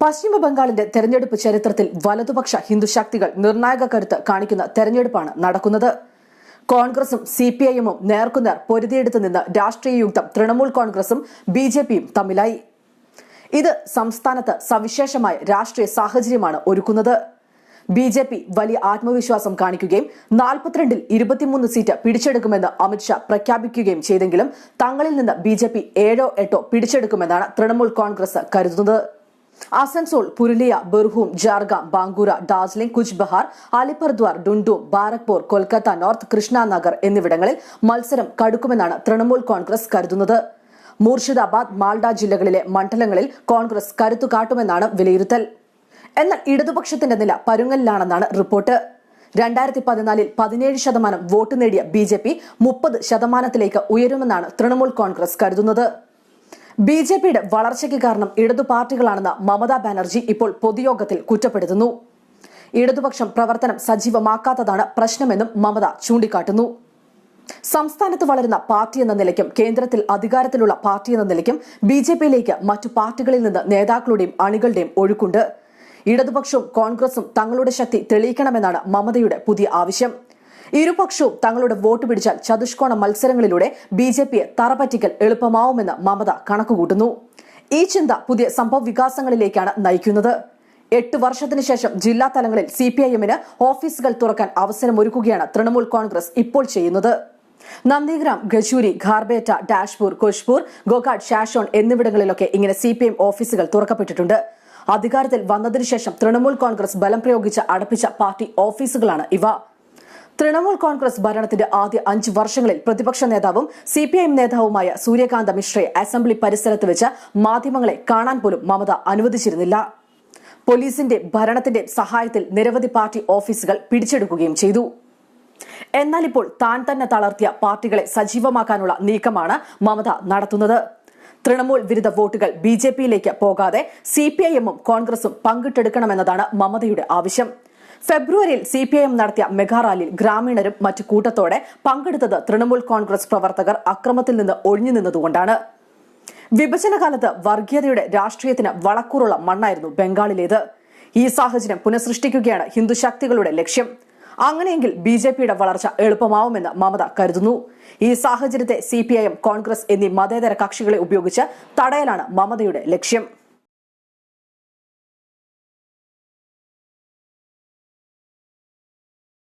പശ്ചിമ ബംഗാളിന്റെ തെരഞ്ഞെടുപ്പ് ചരിത്രത്തിൽ വലതുപക്ഷ ഹിന്ദുശക്തികൾ നിർണായക കരുത്ത് കാണിക്കുന്ന തെരഞ്ഞെടുപ്പാണ് നടക്കുന്നത്. കോൺഗ്രസും സി പി ഐഎമ്മും നേർക്കുനേർ പൊരുതിയെടുത്ത് നിന്ന് രാഷ്ട്രീയ യുക്തം തൃണമൂൽ കോൺഗ്രസും ബി ജെ പിയും തമ്മിലായി. ഇത് സംസ്ഥാനത്ത് സവിശേഷമായ രാഷ്ട്രീയ സാഹചര്യമാണ് ഒരുക്കുന്നത്. ബി ജെ പി വലിയ ആത്മവിശ്വാസം കാണിക്കുകയും നാൽപ്പത്തിരണ്ടിൽ ഇരുപത്തിമൂന്ന് സീറ്റ് പിടിച്ചെടുക്കുമെന്ന് അമിത്ഷാ പ്രഖ്യാപിക്കുകയും ചെയ്തെങ്കിലും തങ്ങളിൽ നിന്ന് ബി ജെ പി ഏഴോ എട്ടോ പിടിച്ചെടുക്കുമെന്നാണ് തൃണമൂൽ കോൺഗ്രസ് കരുതുന്നത്. ആസൻസോൾ പുരുലിയ ബെർഹൂം ജാർഗാം ബാങ്കൂര ഡാർജിലിംഗ് കുച്ച് ബഹാർ അലിപർദ്വാർ ഡുണ്ടൂം ബാരക്പൂർ കൊൽക്കത്ത നോർത്ത് കൃഷ്ണനഗർ എന്നിവിടങ്ങളിൽ മത്സരം കടുക്കുമെന്നാണ് തൃണമൂൽ കോൺഗ്രസ് കരുതുന്നത്. മൂർഷിദാബാദ് മാൾഡ ജില്ലകളിലെ മണ്ഡലങ്ങളിൽ കോൺഗ്രസ് കരുത്തു കാട്ടുമെന്നാണ് വിലയിരുത്തൽ. എന്നാൽ ഇടതുപക്ഷത്തിന്റെ നില പരുങ്ങലിലാണെന്നാണ് റിപ്പോർട്ട്. രണ്ടായിരത്തി പതിനാലിൽ പതിനേഴ് ശതമാനം വോട്ട് നേടിയ ബി ജെ പി മുപ്പത് ശതമാനത്തിലേക്ക് ഉയരുമെന്നാണ് തൃണമൂൽ കോൺഗ്രസ് കരുതുന്നത്. ബി ജെ പിയുടെ വളർച്ചയ്ക്ക് കാരണം ഇടതു പാർട്ടികളാണെന്ന് മമതാ ബാനർജി ഇപ്പോൾ പൊതുയോഗത്തിൽ കുറ്റപ്പെടുത്തുന്നു. ഇടതുപക്ഷം പ്രവർത്തനം സജീവമാക്കാത്തതാണ് പ്രശ്നമെന്നും മമത ചൂണ്ടിക്കാട്ടുന്നു. സംസ്ഥാനത്ത് വളരുന്ന പാർട്ടി എന്ന നിലയ്ക്കും കേന്ദ്രത്തിൽ അധികാരത്തിലുള്ള പാർട്ടി എന്ന നിലയ്ക്കും ബി ജെ പിയിലേക്ക് മറ്റു പാർട്ടികളിൽ നിന്ന് നേതാക്കളുടെയും അണികളുടെയും ഒഴുക്കുണ്ട്. ഇടതുപക്ഷവും കോൺഗ്രസും തങ്ങളുടെ ശക്തി തെളിയിക്കണമെന്നാണ് മമതയുടെ പുതിയ ആവശ്യം. ഇരുപക്ഷവും തങ്ങളുടെ വോട്ട് പിടിച്ചാൽ ചതുഷ്കോണ മത്സരങ്ങളിലൂടെ ബി ജെ പിയെ തറപറ്റിക്കൽ എളുപ്പമാവുമെന്ന് മമത കണക്കുകൂട്ടുന്നു. ഈ ചിന്ത പുതിയ സംഭവ വികാസങ്ങളിലേക്കാണ് നയിക്കുന്നത്. എട്ട് വർഷത്തിന് ശേഷം ജില്ലാ തലങ്ങളിൽ സി പി ഐ എമ്മിന് ഓഫീസുകൾ തുറക്കാൻ അവസരമൊരുക്കുകയാണ് തൃണമൂൽ കോൺഗ്രസ് ഇപ്പോൾ ചെയ്യുന്നത്. നന്ദിഗ്രാം ഗജൂരി ഖാർബേറ്റ ഡാഷ്പൂർ കുഷ്പൂർ ഗോഘാട്ട് ഷാഷോൺ എന്നിവിടങ്ങളിലൊക്കെ ഇങ്ങനെ സി പി എം ഓഫീസുകൾ തുറക്കപ്പെട്ടിട്ടുണ്ട്. അധികാരത്തിൽ വന്നതിനു ശേഷം തൃണമൂൽ കോൺഗ്രസ് ബലം പ്രയോഗിച്ച് അടപ്പിച്ച പാർട്ടി ഓഫീസുകളാണ് ഇവ. തൃണമൂൽ കോൺഗ്രസ് ഭരണത്തിന്റെ ആദ്യ അഞ്ച് വർഷങ്ങളിൽ പ്രതിപക്ഷ നേതാവും സി പി ഐ എം നേതാവുമായ സൂര്യകാന്ത മിശ്രയെ അസംബ്ലി പരിസരത്ത് വെച്ച് മാധ്യമങ്ങളെ കാണാൻ പോലും മമത അനുവദിച്ചിരുന്നില്ല. പോലീസിന്റെ ഭരണത്തിന്റെ സഹായത്തിൽ നിരവധി പാർട്ടി ഓഫീസുകൾ പിടിച്ചെടുക്കുകയും ചെയ്തു. എന്നാൽ ഇപ്പോൾ താൻ തന്നെ തളർത്തിയ പാർട്ടികളെ സജീവമാക്കാനുള്ള നീക്കമാണ് മമത നടത്തുന്നത്. തൃണമൂൽ വിരുദ്ധ വോട്ടുകൾ ബി ജെ പിയിലേക്ക് പോകാതെ സി പി ഐ എമ്മും കോൺഗ്രസും പങ്കിട്ടെടുക്കണമെന്നതാണ് മമതയുടെ ആവശ്യം. ഫെബ്രുവരിയിൽ സി പി ഐ എം നടത്തിയ മെഗാ റാലിയിൽ ഗ്രാമീണരും മറ്റു കൂട്ടത്തോടെ പങ്കെടുത്തത് തൃണമൂൽ കോൺഗ്രസ് പ്രവർത്തകർ അക്രമത്തിൽ നിന്ന് ഒഴിഞ്ഞു നിന്നതുകൊണ്ടാണ്. വിഭജനകാലത്ത് വർഗീയതയുടെ രാഷ്ട്രീയത്തിന് വളക്കൂറുള്ള മണ്ണായിരുന്നു ബംഗാളിലേത്. ഈ സാഹചര്യം പുനഃസൃഷ്ടിക്കുകയാണ് ഹിന്ദുശക്തികളുടെ ലക്ഷ്യം. അങ്ങനെയെങ്കിൽ ബി ജെ പിയുടെ വളർച്ച എളുപ്പമാവുമെന്ന് മമത കരുതുന്നു. ഈ സാഹചര്യത്തെ C P I M Congress എന്നീ മതേതര കക്ഷികളെ ഉപയോഗിച്ച് തടയലാണ് മമതയുടെ ലക്ഷ്യം.